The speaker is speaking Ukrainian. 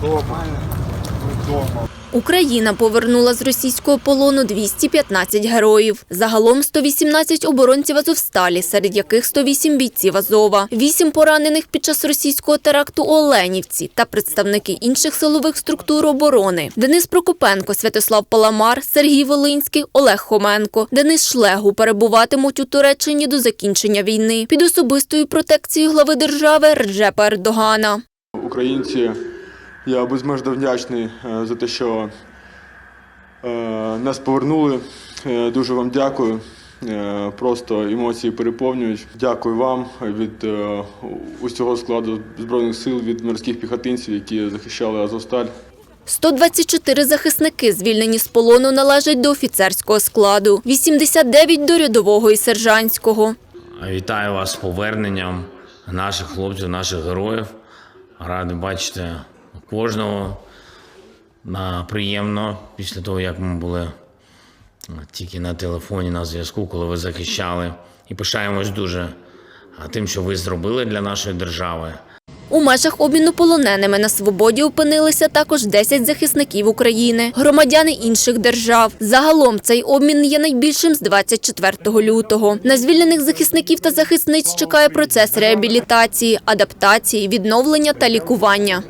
Дома. Дома. Україна повернула з російського полону 215 героїв. Загалом 118 оборонців Азовсталі, серед яких 108 бійців Азова, 8 поранених під час російського теракту у Оленівці та представники інших силових структур оборони. Денис Прокопенко, Святослав Паламар, Сергій Волинський, Олег Хоменко, Денис Шлегу перебуватимуть у Туреччині до закінчення війни під особистою протекцією глави держави Реджепа Ердогана. Українці, я безмежно вдячний е, за те, що е, нас повернули. Е, Дуже вам дякую. Просто емоції переповнюють. Дякую вам від усього складу Збройних сил, від морських піхотинців, які захищали Азовсталь. 124 захисники, звільнені з полону, належать до офіцерського складу, 89 – до рядового і сержантського. Вітаю вас з поверненням наших хлопців, наших героїв. Радий бачити кожного. Приємно після того, як ми були тільки на телефоні на зв'язку, коли ви захищали. І пишаємось дуже тим, що ви зробили для нашої держави. У межах обміну полоненими на свободі опинилися також 10 захисників України, громадяни інших держав. Загалом цей обмін є найбільшим з 24 лютого. На звільнених захисників та захисниць чекає процес реабілітації, адаптації, відновлення та лікування.